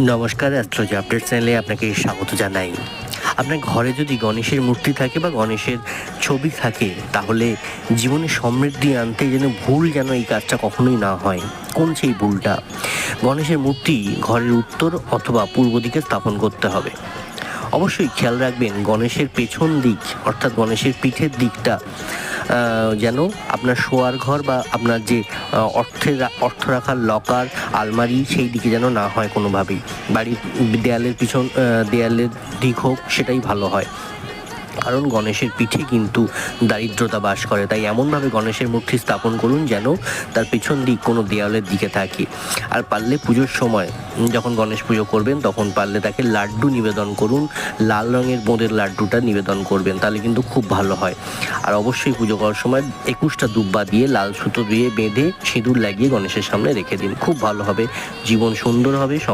নমস্কার astrology update চ্যানেলে আপনাকে স্বাগত জানাই। আপনার ঘরে যদি গণেশের মূর্তি থাকে বা গণেশের ছবি থাকে, তাহলে জীবনে সমৃদ্ধি আনতে যেন ভুল যেন এই কাজটা কখনোই না হয়। কোন সেই ভুলটা? গণেশের মূর্তি ঘরের উত্তর অথবা পূর্ব দিকে স্থাপন করতে হবে। অবশ্যই খেয়াল রাখবেন, গণেশের পেছন দিক অর্থাৎ গণেশের পিঠের দিকটা যেন আপনার শোয়ার ঘর বা আপনার যে অর্থের অর্থ রাখার লকার আলমারি সেই দিকে যেন না হয় কোনোভাবেই। বাড়ির দেয়ালের পিছন দেয়ালের দিক হোক, সেটাই ভালো হয়। কারণ গণেশের পিঠে কিন্তু দারিদ্রতা বাস করে। তাই এমনভাবে গণেশের মূর্তি স্থাপন করুন যেন তার পেছন দিক কোনো দেয়ালের দিকে থাকে। আর পারলে পুজোর সময় যখন গণেশ পুজো করবেন, তখন পারলে তাকে লাড্ডু নিবেদন করুন। লাল রঙের বোঁদের লাড্ডুটা নিবেদন করবেন, তাহলে কিন্তু খুব ভালো হয়। আর অবশ্যই পুজো করার সময় একুশটা দুব্বা দিয়ে লাল সুতো দিয়ে বেঁধে সিঁদুর লাগিয়ে গণেশের সামনে রেখে দিন। খুব ভালো হবে, জীবন সুন্দর হবে